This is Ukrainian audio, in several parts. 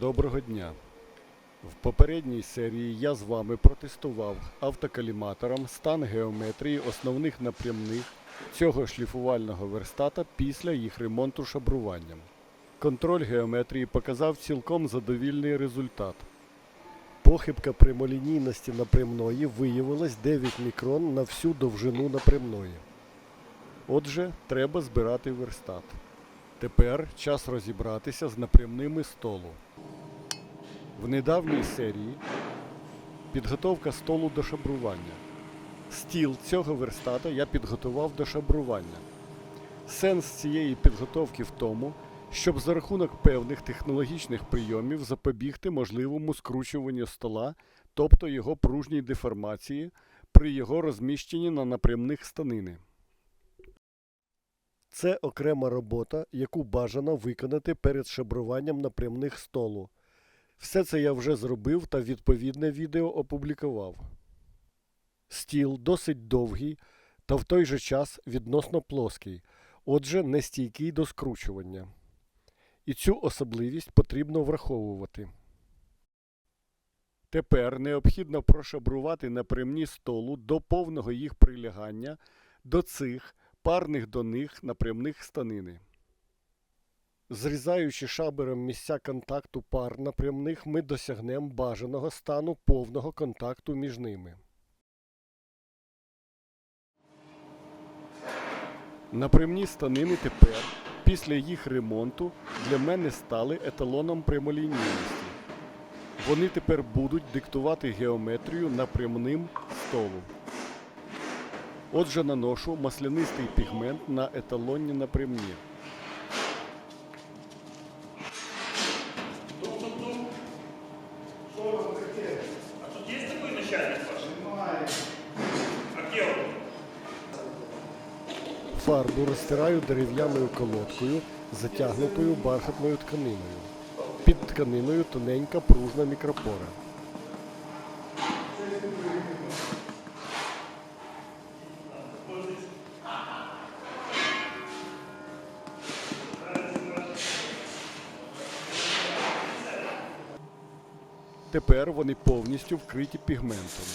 Доброго дня! В попередній серії я з вами протестував автокаліматором стан геометрії основних напрямних цього шліфувального верстата після їх ремонту шабруванням. Контроль геометрії показав цілком задовільний результат. Похибка прямолінійності напрямної виявилась 9 мікрон на всю довжину напрямної. Отже, треба збирати верстат. Тепер час розібратися з напрямними столу. В недавній серії підготовка столу до шабрування. Стіл цього верстата я підготував до шабрування. Сенс цієї підготовки в тому, щоб за рахунок певних технологічних прийомів запобігти можливому скручуванню стола, тобто його пружній деформації при його розміщенні на напрямних станини. Це окрема робота, яку бажано виконати перед шабруванням напрямних столу. Все це я вже зробив та відповідне відео опублікував. Стіл досить довгий та в той же час відносно плоский, отже, не стійкий до скручування. І цю особливість потрібно враховувати. Тепер необхідно прошабрувати напрямні столу до повного їх прилягання до цих парних до них напрямних станини. Зрізаючи шабером місця контакту пар напрямних, ми досягнемо бажаного стану повного контакту між ними. Напрямні станини тепер, після їх ремонту, для мене стали еталоном прямолінійності. Вони тепер будуть диктувати геометрію напрямним столу. Отже, наношу маслянистий пігмент на еталонні напрямні. Фарбу розтираю дерев'яною колодкою, затягнутою бархатною тканиною. Під тканиною тоненька пружна мікропора. Тепер вони повністю вкриті пігментом.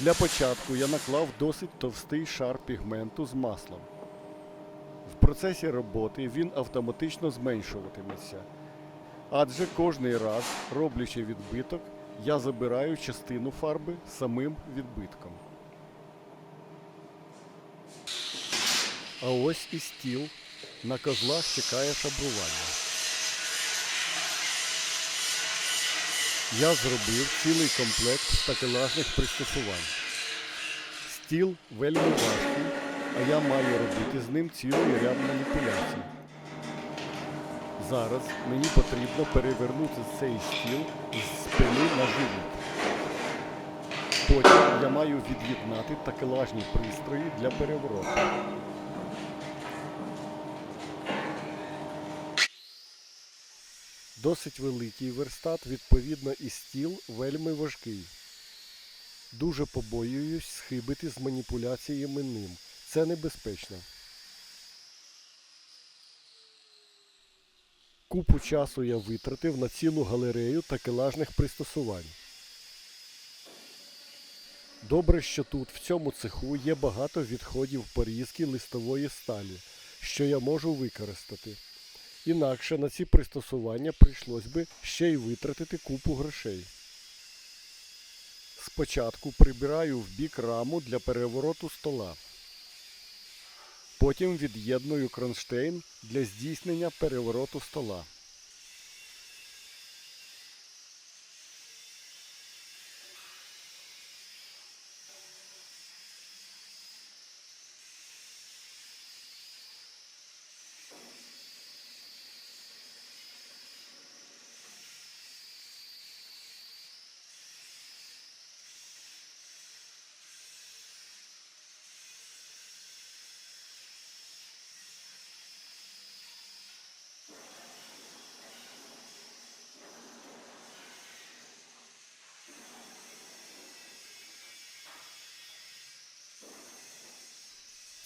Для початку я наклав досить товстий шар пігменту з маслом. В процесі роботи він автоматично зменшуватиметься. Адже кожний раз, роблячи відбиток, я забираю частину фарби самим відбитком. А ось і стіл. На козлах чекає шабрування. Я зробив цілий комплект такелажних пристосувань. Стіл вельми важкий, а я маю робити з ним цілий ряд маніпуляцій. Зараз мені потрібно перевернути цей стіл з спини на живіт. Потім я маю від'єднати такелажні пристрої для перевороту. Досить великий верстат, відповідно, і стіл вельми важкий. Дуже побоююсь схибити з маніпуляціями ним. Це небезпечно. Купу часу я витратив на цілу галерею такелажних пристосувань. Добре, що тут, в цьому цеху, є багато відходів порізки листової сталі, що я можу використати. Інакше на ці пристосування прийшлось би ще й витратити купу грошей. Спочатку прибираю в бік раму для перевороту стола. Потім від'єдную кронштейн для здійснення перевороту стола.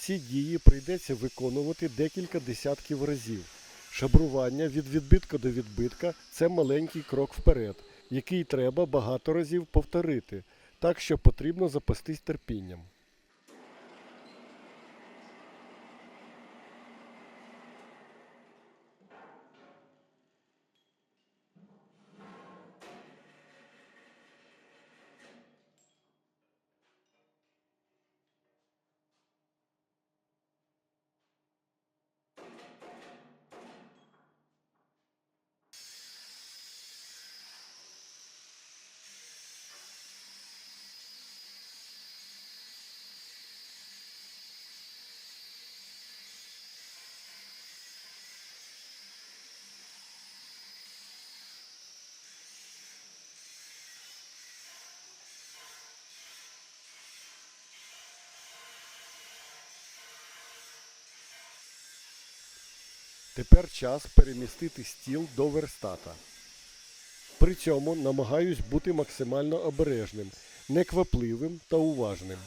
Ці дії прийдеться виконувати декілька десятків разів. Шабрування від відбитка до відбитка це маленький крок вперед, який треба багато разів повторити, так що потрібно запастись терпінням. Тепер час перемістити стіл до верстата. При цьому намагаюсь бути максимально обережним, неквапливим та уважним.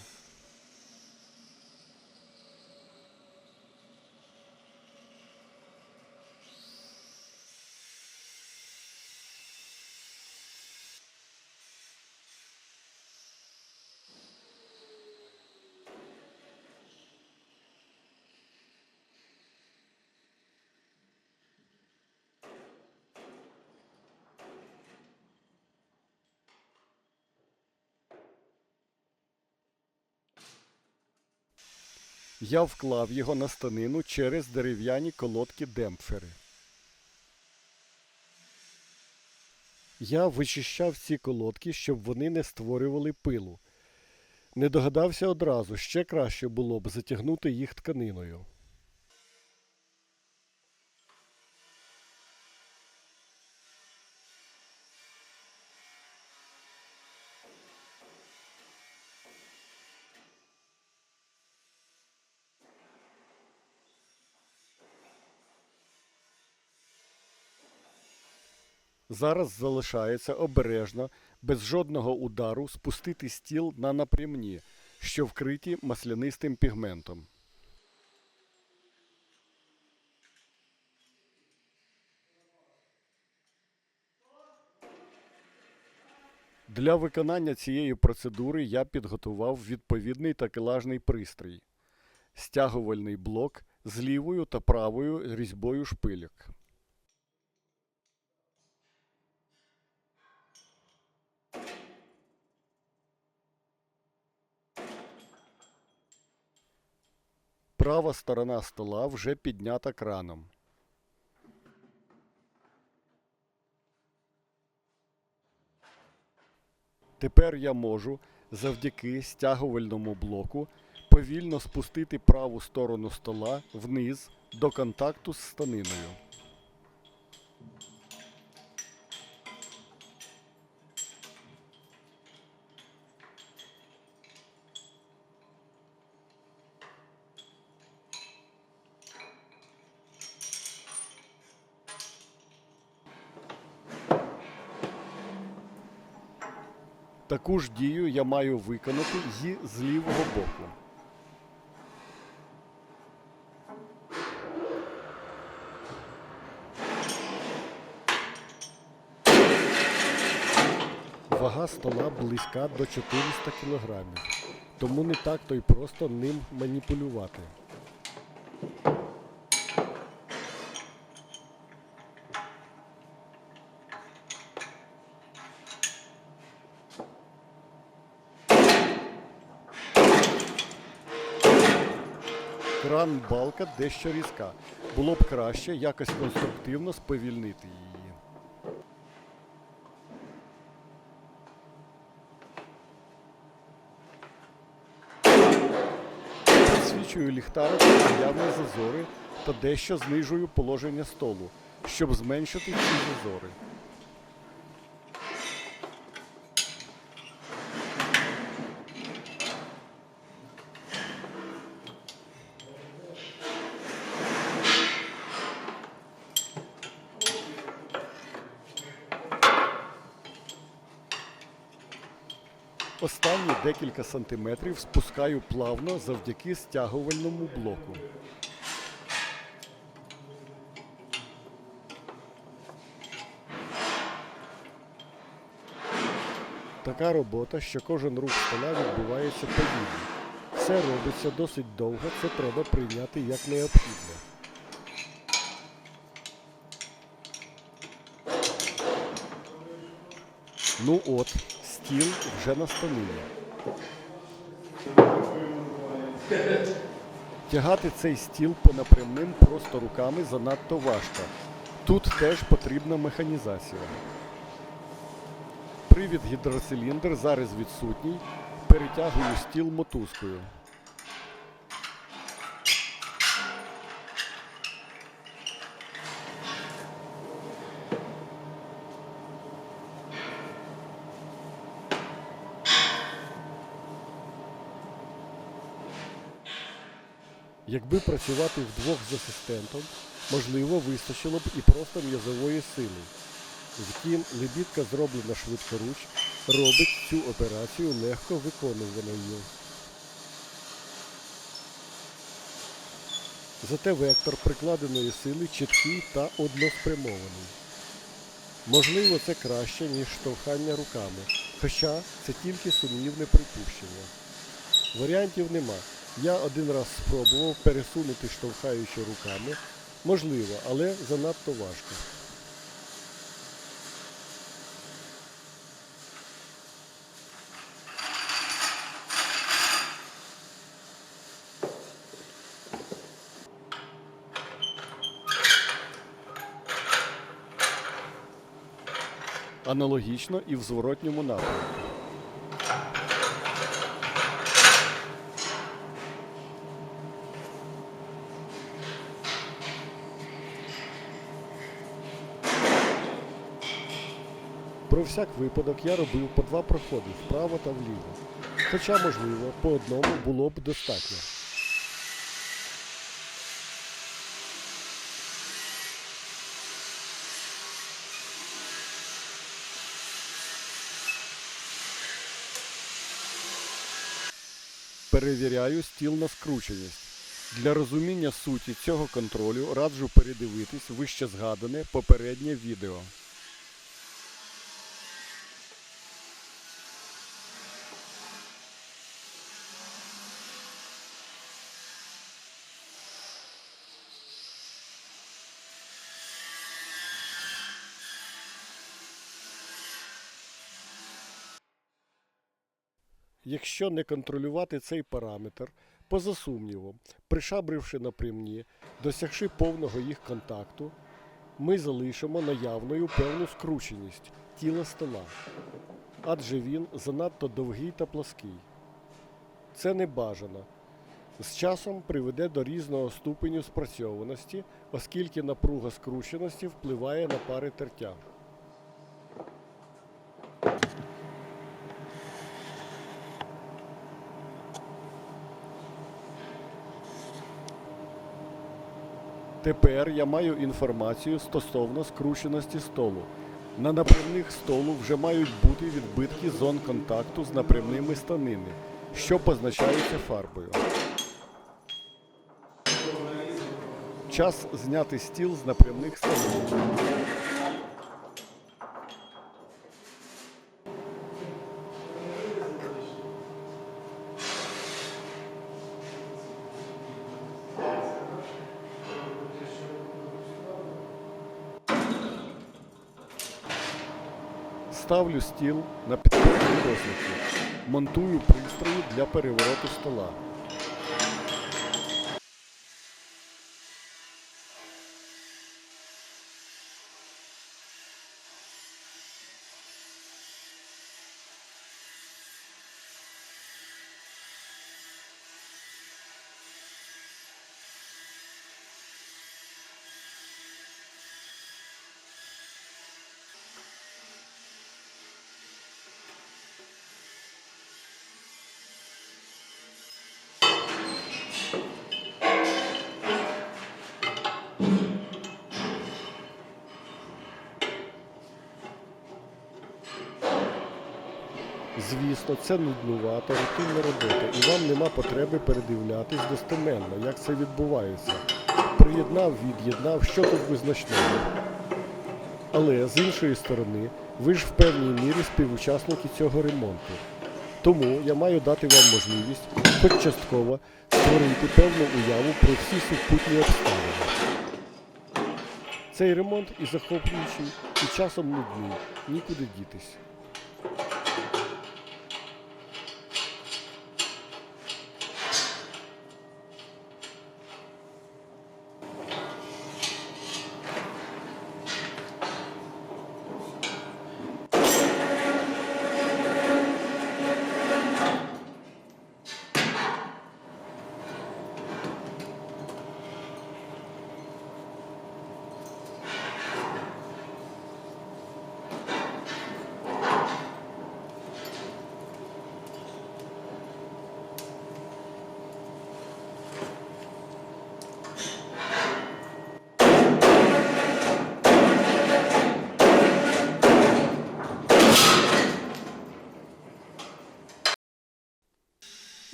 Я вклав його на станину через дерев'яні колодки демпфери. Я вичищав ці колодки, щоб вони не створювали пилу. Не догадався одразу, ще краще було б затягнути їх тканиною. Зараз залишається обережно, без жодного удару спустити стіл на напрямні, що вкриті маслянистим пігментом. Для виконання цієї процедури я підготував відповідний такелажний пристрій, стягувальний блок з лівою та правою різьбою шпильок. Права сторона стола вже піднята краном. Тепер я можу завдяки стягувальному блоку повільно спустити праву сторону стола вниз до контакту з станиною. Таку ж дію я маю виконати і з лівого боку. Вага стола близька до 400 кг, тому не так то й просто ним маніпулювати. Кран балка дещо різка. Було б краще якось конструктивно сповільнити її. Підсвічую ліхтарик наявні зазори та дещо знижую положення столу, щоб зменшити ці зазори. Декілька сантиметрів спускаю плавно завдяки стягувальному блоку. Така робота, що кожен рух стола відбувається повільно. Все робиться досить довго, це треба прийняти як необхідне. Ну от, стіл вже на станині. Тягати цей стіл по напрямним просто руками занадто важко. Тут теж потрібна механізація. Привід гідроциліндр зараз відсутній. Перетягую стіл мотузкою. Якби працювати вдвох з асистентом, можливо, вистачило б і просто м'язової сили. Втім, лебідка зроблена швидкоруч, робить цю операцію легко виконуваною. Зате вектор прикладеної сили чіткий та односпрямований. Можливо, це краще, ніж штовхання руками, хоча це тільки сумнівне припущення. Варіантів нема. Я один раз спробував пересунути штовхаючи руками. Можливо, але занадто важко. Аналогічно і в зворотньому напрямку. Всяк випадок я робив по два проходи вправо та вліво. Хоча, можливо, по одному було б достатньо. Перевіряю стіл на скрученість. Для розуміння суті цього контролю раджу передивитись вище згадане попереднє відео. Якщо не контролювати цей параметр, поза сумнівом, пришабривши напрямні, досягши повного їх контакту, ми залишимо наявною певну скрученість тіла стола, адже він занадто довгий та плаский. Це не бажано. З часом приведе до різного ступеню спрацьованості, оскільки напруга скрученості впливає на пари тертя. Тепер я маю інформацію стосовно скрученості столу. На напрямних столу вже мають бути відбитки зон контакту з напрямними станини, що позначається фарбою. Час зняти стіл з напрямних станин. Ставлю стіл на підпорні розвитку. Монтую пристрої для перевороту стола. Звісно, це нуднувата, рутинна робота, і вам нема потреби передивлятись достеменно, як це відбувається. Приєднав, від'єднав, що тут визначного. Але з іншої сторони, ви ж в певній мірі співучасники цього ремонту. Тому я маю дати вам можливість, хоч частково, створити певну уяву про всі супутні обставини. Цей ремонт і захоплюючий, і часом нудний, нікуди дітись.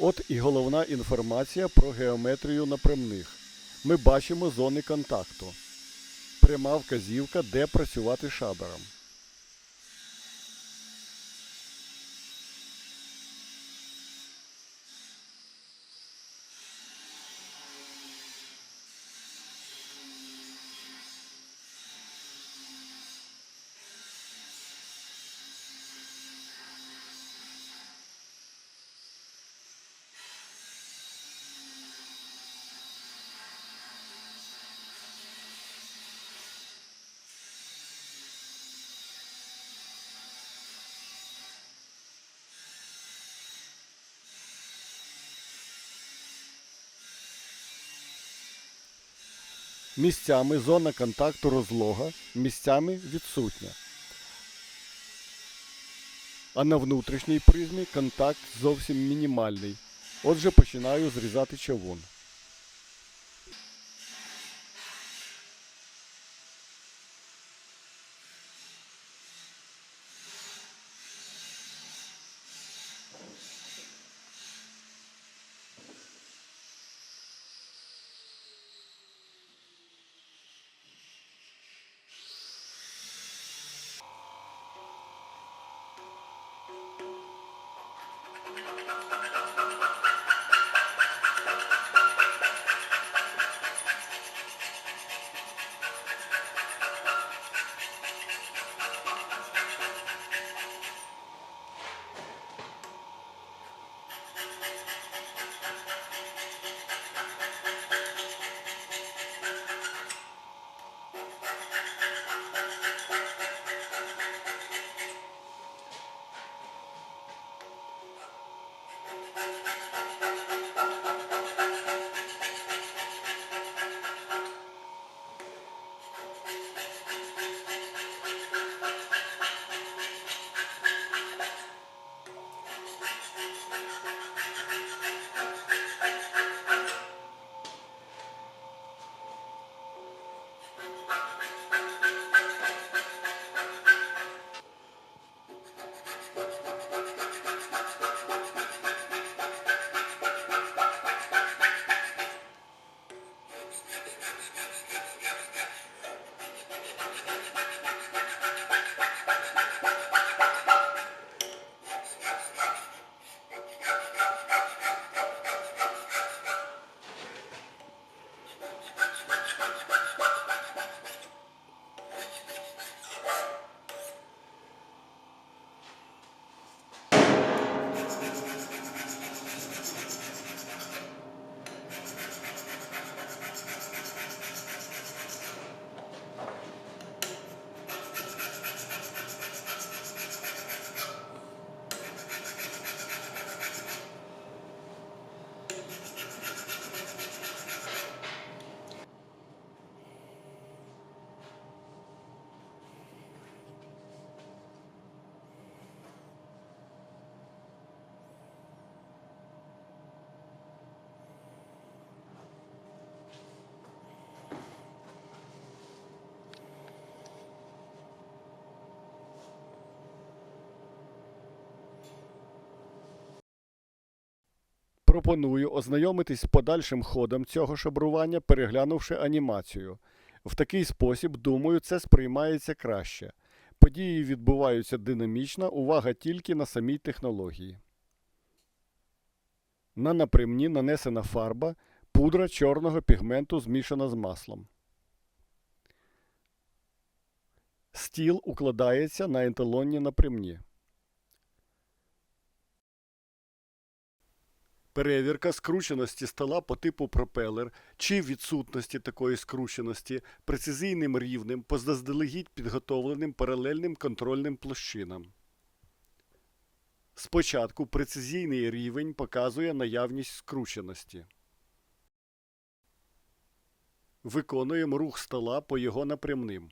От і головна інформація про геометрію напрямних. Ми бачимо зони контакту. Пряма вказівка, де працювати шабером. Місцями зона контакту розлога, місцями відсутня. А на внутрішній призмі контакт зовсім мінімальний. Отже, починаю зрізати човун. Пропоную ознайомитись з подальшим ходом цього шабрування, переглянувши анімацію. В такий спосіб, думаю, це сприймається краще. Події відбуваються динамічно, увага тільки на самій технології. На напрямні нанесена фарба, пудра чорного пігменту змішана з маслом. Стіл укладається на еталонні напрямні. Перевірка скрученості стола по типу пропелер чи відсутності такої скрученості прецизійним рівнем по заздалегідь підготовленим паралельним контрольним площинам. Спочатку прецизійний рівень показує наявність скрученості. Виконуємо рух стола по його напрямним.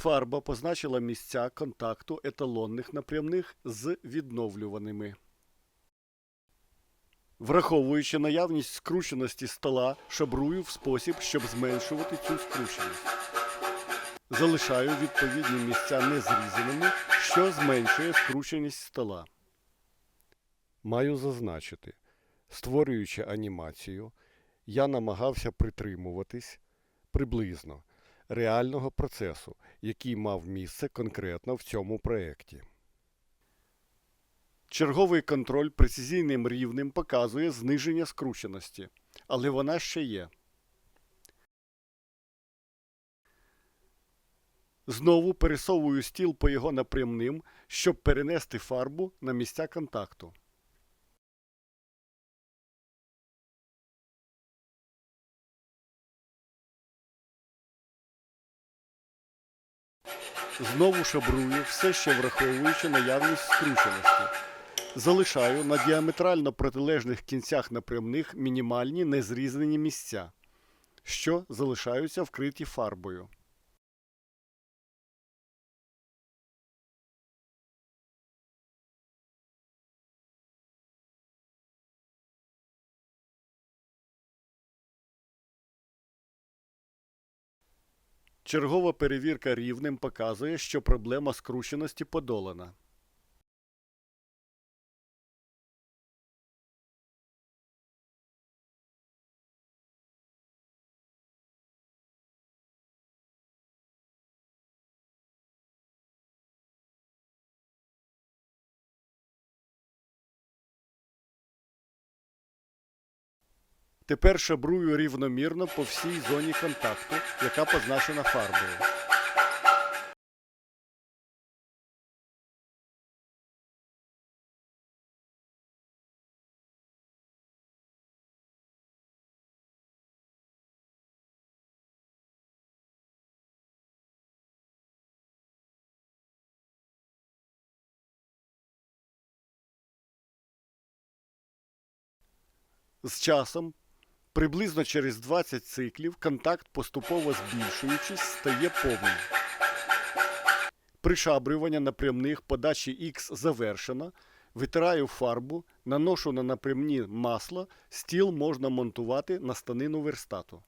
Фарба позначила місця контакту еталонних напрямних з відновлюваними. Враховуючи наявність скрученості стола, шабрую в спосіб, щоб зменшувати цю скрученість. Залишаю відповідні місця незрізаними, що зменшує скрученість стола. Маю зазначити, створюючи анімацію, я намагався притримуватись приблизно реального процесу, який мав місце конкретно в цьому проєкті. Черговий контроль прецизійним рівнем показує зниження скрученості, але вона ще є. Знову пересовую стіл по його напрямним, щоб перенести фарбу на місця контакту. Знову шабрую, все ще враховуючи наявність скрученості. Залишаю на діаметрально протилежних кінцях напрямних мінімальні незрізнені місця, що залишаються вкриті фарбою. Чергова перевірка рівнем показує, що проблема скрученості подолана. Тепер шабрую рівномірно по всій зоні контакту, яка позначена фарбою. З часом Приблизно через 20 циклів контакт, поступово збільшуючись, стає повним. Пришабрювання напрямних подачі X завершено. Витираю фарбу, наношу на напрямні масло, стіл можна монтувати на станину верстату.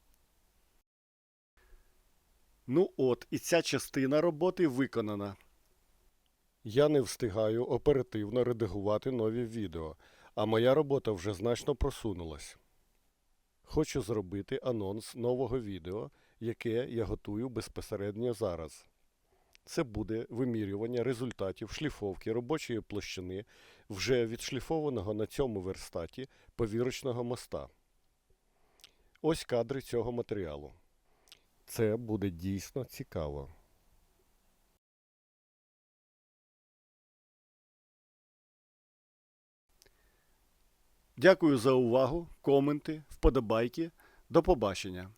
Ну от, і ця частина роботи виконана. Я не встигаю оперативно редагувати нові відео, а моя робота вже значно просунулась. Хочу зробити анонс нового відео, яке я готую безпосередньо зараз. Це буде вимірювання результатів шліфовки робочої площини вже відшліфованого на цьому верстаті повірочного моста. Ось кадри цього матеріалу. Це буде дійсно цікаво. Дякую за увагу, коменти, вподобайки. До побачення.